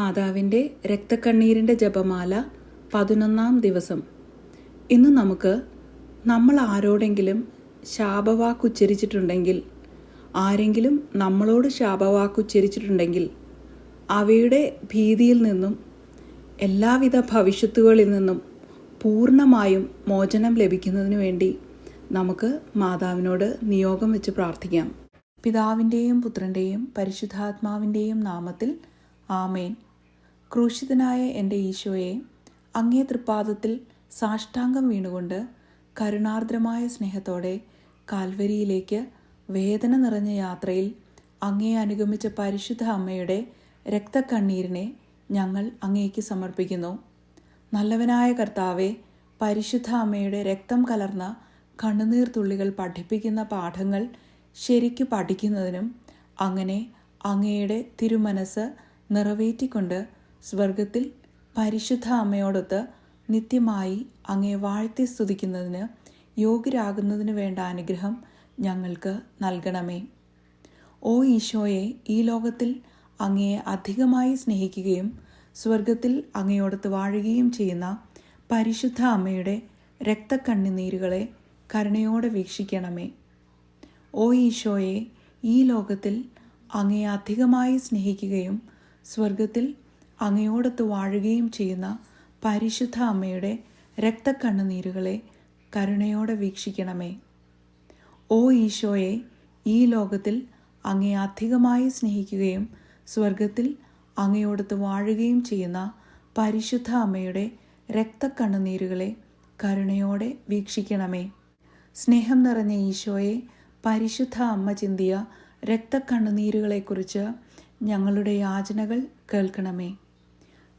മാതാവിന്റെ രക്തക്കണ്ണീരിന്റെ ജപമാല പതിനൊന്നാം ദിവസം. ഇന്ന് നമുക്ക് നമ്മൾ ആരോടെങ്കിലും ശാപവാക്കുച്ചരിച്ചിട്ടുണ്ടെങ്കിൽ ആരെങ്കിലും നമ്മളോട് ശാപവാക്കുച്ചരിച്ചിട്ടുണ്ടെങ്കിൽ അവയുടെ ഭീതിയിൽ നിന്നും എല്ലാവിധ ഭവിഷ്യത്തുകളിൽ നിന്നും പൂർണമായും മോചനം ലഭിക്കുന്നതിനു വേണ്ടി നമുക്ക് മാതാവിനോട് നിയോഗം വെച്ച് പ്രാർത്ഥിക്കാം. പിതാവിന്റെയും പുത്രന്റെയും പരിശുദ്ധാത്മാവിന്റെയും നാമത്തിൽ ആമേൻ. ക്രൂശിതനായ എന്റെ ഈശോയെ അങ്ങേ തൃപ്പാദത്തിൽ സാഷ്ടാംഗം വീണുകൊണ്ട് കരുണാർദ്രമായ സ്നേഹത്തോടെ കാൽവരിയിലേക്ക് വേദന നിറഞ്ഞ യാത്രയിൽ അങ്ങേ അനുഗമിച്ച പരിശുദ്ധ അമ്മയുടെ രക്തക്കണ്ണീരിനെ ഞങ്ങൾ അങ്ങേക്ക് സമർപ്പിക്കുന്നു. നല്ലവനായ കർത്താവെ പരിശുദ്ധ അമ്മയുടെ രക്തം കലർന്ന കണ്ണുനീർ തുള്ളികൾ പഠിപ്പിക്കുന്ന പാഠങ്ങൾ ശരിക്കു പഠിക്കുന്നതിനും അങ്ങനെ അങ്ങയുടെ തിരുമനസ് നിറവേറ്റിക്കൊണ്ട് സ്വർഗത്തിൽ പരിശുദ്ധ അമ്മയോടൊത്ത് നിത്യമായി അങ്ങേ വാഴ്ത്തി സ്തുതിക്കുന്നതിന് യോഗ്യരാകുന്നതിന് വേണ്ട അനുഗ്രഹം ഞങ്ങൾക്ക് നൽകണമേ. ഓ ഈശോയെ ഈ ലോകത്തിൽ അങ്ങയെ അധികമായി സ്നേഹിക്കുകയും സ്വർഗത്തിൽ അങ്ങയോടത്ത് വാഴുകയും ചെയ്യുന്ന പരിശുദ്ധ അമ്മയുടെ രക്തക്കണ്ണുനീരുകളെ കരുണയോടെ വീക്ഷിക്കണമേ. ഓ ഈശോയെ ഈ ലോകത്തിൽ അങ്ങയെ അധികമായി സ്നേഹിക്കുകയും സ്വർഗത്തിൽ അങ്ങയോടത്ത് വാഴുകയും ചെയ്യുന്ന പരിശുദ്ധ അമ്മയുടെ രക്തക്കണ്ണുനീരുകളെ കരുണയോടെ വീക്ഷിക്കണമേ. ഓ ഈശോയെ ഈ ലോകത്തിൽ അങ്ങേ അധികമായി സ്നേഹിക്കുകയും സ്വർഗത്തിൽ അങ്ങയോടത്ത് വാഴുകയും ചെയ്യുന്ന പരിശുദ്ധ അമ്മയുടെ രക്തക്കണ്ണുനീരുകളെ കരുണയോടെ വീക്ഷിക്കണമേ. സ്നേഹം നിറഞ്ഞ ഈശോയെ പരിശുദ്ധ അമ്മ ചിന്തിയ രക്തക്കണ്ണുനീരുകളെക്കുറിച്ച് ഞങ്ങളുടെ യാചനകൾ കേൾക്കണമേ.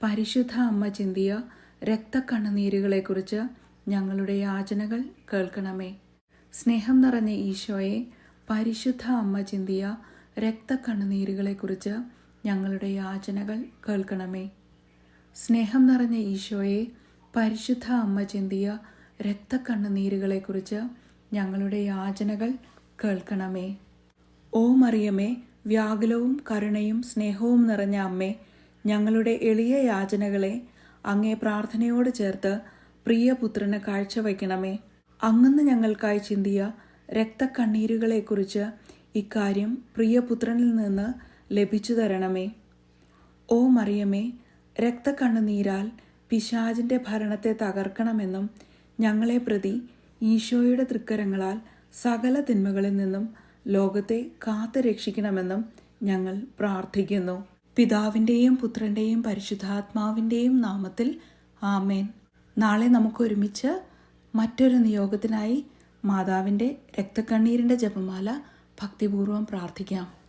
പരിശുദ്ധ അമ്മ ചിന്തിയ രക്തക്കണ്ണുനീരുകളെക്കുറിച്ച് ഞങ്ങളുടെ യാചനകൾ കേൾക്കണമേ. സ്നേഹം നിറഞ്ഞ ഈശോയെ പരിശുദ്ധ അമ്മ ചിന്തിയ രക്തക്കണ്ണുനീരുകളെക്കുറിച്ച് ഞങ്ങളുടെ യാചനകൾ കേൾക്കണമേ. സ്നേഹം നിറഞ്ഞ ഈശോയെ പരിശുദ്ധ അമ്മ ചിന്തിയ രക്തക്കണ്ണുനീരുകളെക്കുറിച്ച് ഞങ്ങളുടെ യാചനകൾ കേൾക്കണമേ. ഓ മറിയമേ വ്യാകുലവും കരുണയും സ്നേഹവും നിറഞ്ഞ അമ്മേ ഞങ്ങളുടെ എളിയ യാചനകളെ അങ്ങേ പ്രാർത്ഥനയോട് ചേർത്ത് പ്രിയപുത്രന് കാഴ്ചവയ്ക്കണമേ. അങ്ങന്ന് ഞങ്ങൾക്കായി ചിന്തിയ രക്തക്കണ്ണീരുകളെക്കുറിച്ച് ഇക്കാര്യം പ്രിയപുത്രനിൽ നിന്ന് ലഭിച്ചു തരണമേ. ഓ മറിയമേ രക്തക്കണ്ണുനീരാൽ പിശാജിന്റെ ഭരണത്തെ തകർക്കണമെന്നും ഞങ്ങളെ പ്രതി ഈശോയുടെ തൃക്കരങ്ങളാൽ സകല തിന്മകളിൽ നിന്നും ലോകത്തെ കാത്തു രക്ഷിക്കണമെന്നും ഞങ്ങൾ പ്രാർത്ഥിക്കുന്നു. പിതാവിന്റെയും പുത്രന്റെയും പരിശുദ്ധാത്മാവിന്റെയും നാമത്തിൽ ആമേൻ. നാളെ നമുക്ക് ഒരുമിച്ച് മറ്റൊരു നിയോഗത്തിനായി മാതാവിന്റെ രക്തക്കണ്ണീരിന്റെ ജപമാല ഭക്തിപൂർവം പ്രാർത്ഥിക്കാം.